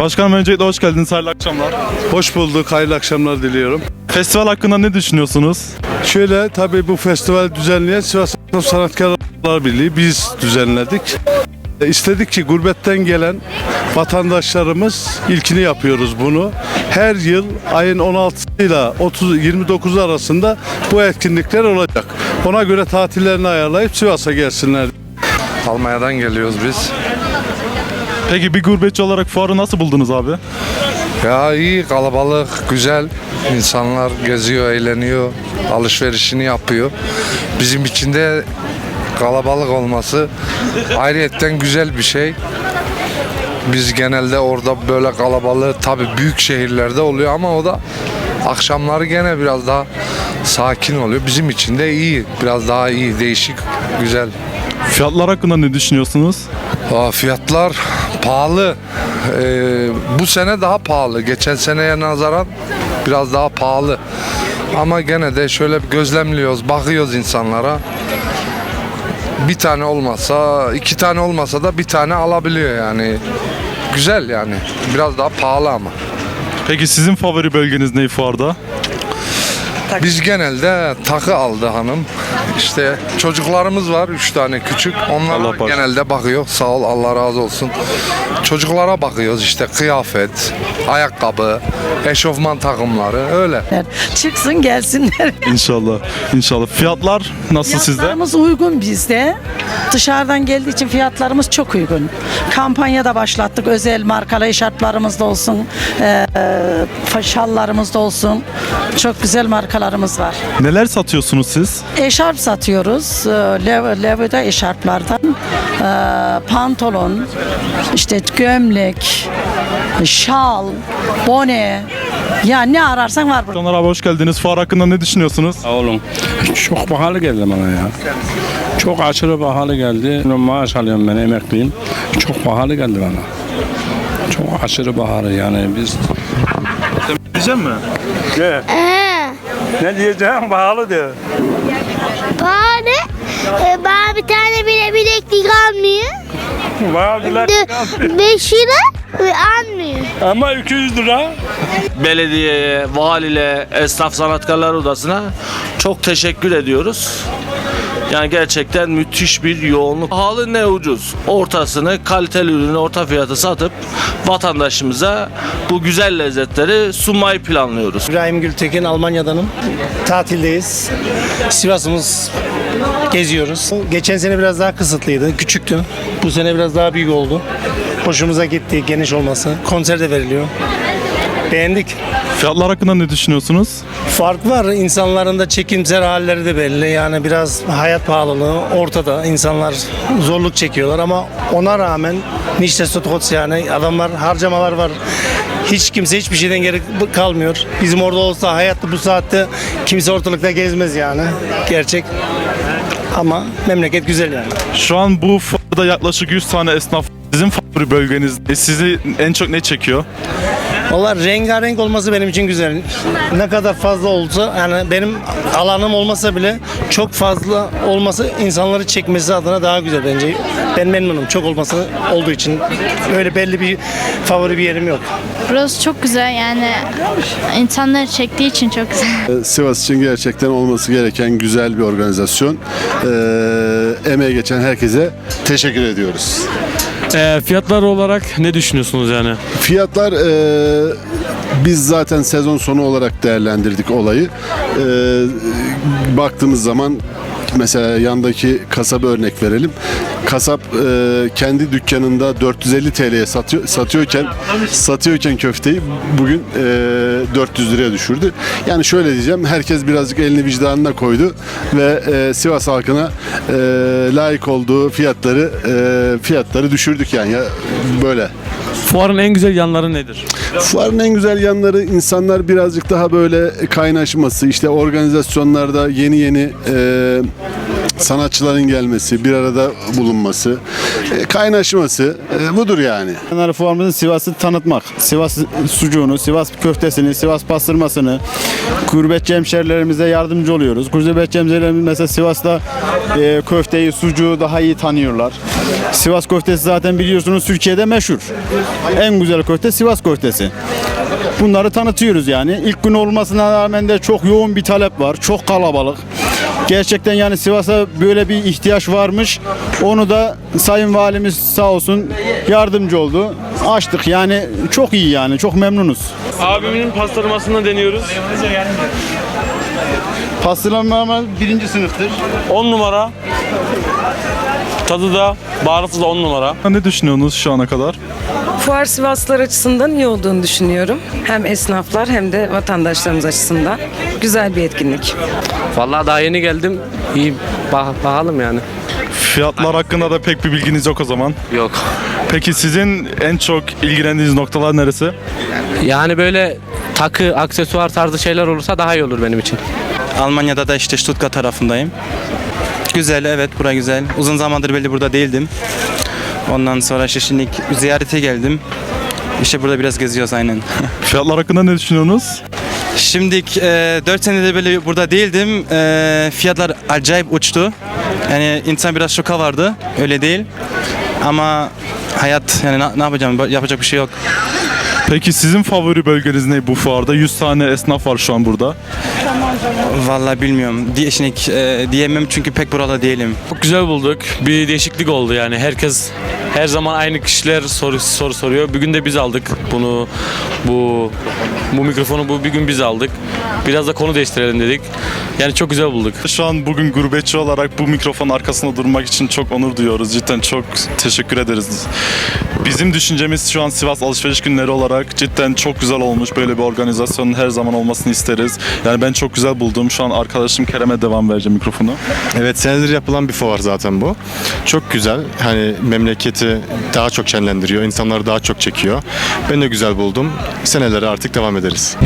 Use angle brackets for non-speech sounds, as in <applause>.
Başkanım öncelikle hoş geldiniz. Hayırlı akşamlar. Hoş bulduk, hayırlı akşamlar diliyorum. Festival hakkında ne düşünüyorsunuz? Şöyle tabii bu festival düzenleyen Sivas Sanatkarlar Birliği biz düzenledik. E, İstedik ki gurbetten gelen vatandaşlarımız ilkini yapıyoruz bunu. Her yıl ayın 16 ile 30 29 arasında bu etkinlikler olacak. Ona göre tatillerini ayarlayıp Sivas'a gelsinler. Almanya'dan geliyoruz biz. Peki bir gurbetçi olarak fuarı nasıl buldunuz abi? Ya iyi kalabalık, güzel. İnsanlar geziyor, eğleniyor, alışverişini yapıyor. Bizim için de kalabalık olması ayrıyetten güzel bir şey. Biz genelde orada böyle kalabalığı tabii büyük şehirlerde oluyor ama o da akşamları gene biraz daha sakin oluyor. Bizim için de iyi, biraz daha iyi, değişik, güzel. Fiyatlar hakkında ne düşünüyorsunuz? Aa, fiyatlar pahalı. Ee, bu sene daha pahalı. Geçen seneye nazaran biraz daha pahalı. Ama gene de şöyle gözlemliyoruz, bakıyoruz insanlara. Bir tane olmasa, iki tane olmasa da bir tane alabiliyor yani. Güzel yani. Biraz daha pahalı ama. Peki sizin favori bölgeniz ne fuarda? Biz genelde takı aldı hanım. İşte çocuklarımız var üç tane küçük. Allah bağışlasın. genelde bakıyor. Sağ ol Allah razı olsun. Çocuklara bakıyoruz işte kıyafet, ayakkabı, eşofman takımları öyle. Çıksın gelsinler. <laughs> İnşallah. İnşallah. Fiyatlar nasıl sizde? Fiyatlarımız uygun bizde. Dışarıdan geldiği için fiyatlarımız çok uygun. Kampanya da başlattık. Özel markalı eşarplarımız da olsun. E, e, şallarımız da olsun. Çok güzel markalarımız var. Neler satıyorsunuz siz? Eşarp satıyoruz. E, Lev, Levi'de eşarplardan. E, pantolon, işte gömlek, şal, bone. Ya ne ararsan var burada. Caner abi hoş geldiniz. Fuar hakkında ne düşünüyorsunuz? Sağ olun. Çok pahalı geldi bana ya. Çok aşırı pahalı geldi. Maaş alıyorum ben emekliyim. Çok pahalı geldi bana. Çok aşırı pahalı yani biz. Diyeceğim mi? Ne diyeceğim pahalı diyor. Bana, e, bana bir tane bile bileklik almıyor. Pahalılar. 5 lira ve almıyor. Ama 200 lira. belediyeye, valile, esnaf sanatkarlar odasına çok teşekkür ediyoruz. Yani gerçekten müthiş bir yoğunluk. Pahalı ne ucuz. Ortasını kaliteli ürünü orta fiyatı satıp vatandaşımıza bu güzel lezzetleri sunmayı planlıyoruz. İbrahim Gültekin Almanya'danım. Tatildeyiz. Sivas'ımız geziyoruz. Geçen sene biraz daha kısıtlıydı, küçüktü. Bu sene biraz daha büyük oldu. Hoşumuza gitti geniş olması. Konser de veriliyor. Beğendik. Fiyatlar hakkında ne düşünüyorsunuz? Fark var. İnsanların da çekimser halleri de belli. Yani biraz hayat pahalılığı ortada. İnsanlar zorluk çekiyorlar ama ona rağmen Nişte Stotkots yani adamlar harcamalar var. Hiç kimse hiçbir şeyden geri kalmıyor. Bizim orada olsa hayatta bu saatte kimse ortalıkta gezmez yani. Gerçek. Ama memleket güzel yani. Şu an bu fuarda yaklaşık 100 tane esnaf sizin favori bölgeniz. Sizi en çok ne çekiyor? Valla rengarenk olması benim için güzel. Ne kadar fazla olsa yani benim alanım olmasa bile çok fazla olması insanları çekmesi adına daha güzel bence. Ben memnunum çok olması olduğu için. Öyle belli bir favori bir yerim yok. Burası çok güzel yani insanları çektiği için çok güzel. <laughs> Sivas için gerçekten olması gereken güzel bir organizasyon. Ee, emeği geçen herkese teşekkür ediyoruz. Ee, fiyatlar olarak ne düşünüyorsunuz yani? Fiyatlar e, biz zaten sezon sonu olarak değerlendirdik olayı. Ee, baktığımız zaman mesela yandaki kasaba örnek verelim. Kasap e, kendi dükkanında 450 TL'ye satıyor, satıyorken satıyorken köfteyi bugün e, 400 liraya düşürdü. Yani şöyle diyeceğim herkes birazcık elini vicdanına koydu ve e, Sivas halkına e, layık olduğu fiyatları e, fiyatları düşürdük yani ya böyle. Fuarın en güzel yanları nedir? Fuarın en güzel yanları insanlar birazcık daha böyle kaynaşması, işte organizasyonlarda yeni yeni e, sanatçıların gelmesi, bir arada bulunması, e, kaynaşması e, budur yani. Veteriner fuarımızın Sivas'ı tanıtmak. Sivas sucuğunu, Sivas köftesini, Sivas pastırmasını, gurbetçi hemşerilerimize yardımcı oluyoruz. Gurbetçi hemşerilerimiz mesela Sivas'ta e, köfteyi, sucuğu daha iyi tanıyorlar. Sivas köftesi zaten biliyorsunuz Türkiye'de meşhur. En güzel köfte Sivas köftesi. Bunları tanıtıyoruz yani. İlk gün olmasına rağmen de çok yoğun bir talep var. Çok kalabalık. Gerçekten yani Sivas'a böyle bir ihtiyaç varmış. Onu da Sayın Valimiz sağ olsun yardımcı oldu. Açtık yani çok iyi yani çok memnunuz. Abimin pastırmasını deniyoruz. Pastırma birinci sınıftır. 10 numara. Tadı da baharatı da 10 numara. Ne düşünüyorsunuz şu ana kadar? Fuar Sivaslılar açısından iyi olduğunu düşünüyorum. Hem esnaflar hem de vatandaşlarımız açısından. Güzel bir etkinlik. Vallahi daha yeni geldim. İyi bakalım yani. Fiyatlar hakkında da pek bir bilginiz yok o zaman. Yok. Peki sizin en çok ilgilendiğiniz noktalar neresi? Yani böyle takı, aksesuar tarzı şeyler olursa daha iyi olur benim için. Almanya'da da işte Stuttgart tarafındayım. Güzel evet bura güzel. Uzun zamandır belli burada değildim. Ondan sonra işte şimdi ziyarete geldim. İşte burada biraz geziyoruz aynen. <laughs> Fiyatlar hakkında ne düşünüyorsunuz? Şimdi 4 senedir böyle burada değildim. E, fiyatlar acayip uçtu. Yani insan biraz şoka vardı. Öyle değil. Ama hayat yani ne, ne yapacağım? Yapacak bir şey yok. Peki sizin favori bölgeniz ne bu fuarda? 100 tane esnaf var şu an burada. Vallahi bilmiyorum. Diye, şimdi, e, diyemem çünkü pek burada değilim. Çok güzel bulduk. Bir değişiklik oldu yani. Herkes her zaman aynı kişiler soru soru soruyor. Bugün de biz aldık bunu bu bu mikrofonu bu bir gün biz aldık. Biraz da konu değiştirelim dedik. Yani çok güzel bulduk. Şu an bugün gurbetçi olarak bu mikrofonun arkasında durmak için çok onur duyuyoruz. Cidden çok teşekkür ederiz. Bizim düşüncemiz şu an Sivas Alışveriş Günleri olarak cidden çok güzel olmuş. Böyle bir organizasyonun her zaman olmasını isteriz. Yani ben çok güzel buldum. Şu an arkadaşım Kerem'e devam vereceğim mikrofonu. Evet senedir yapılan bir fuar zaten bu. Çok güzel. Hani memleketi daha çok şenlendiriyor. insanları daha çok çekiyor. Ben de güzel buldum. Senelere artık devam ederiz.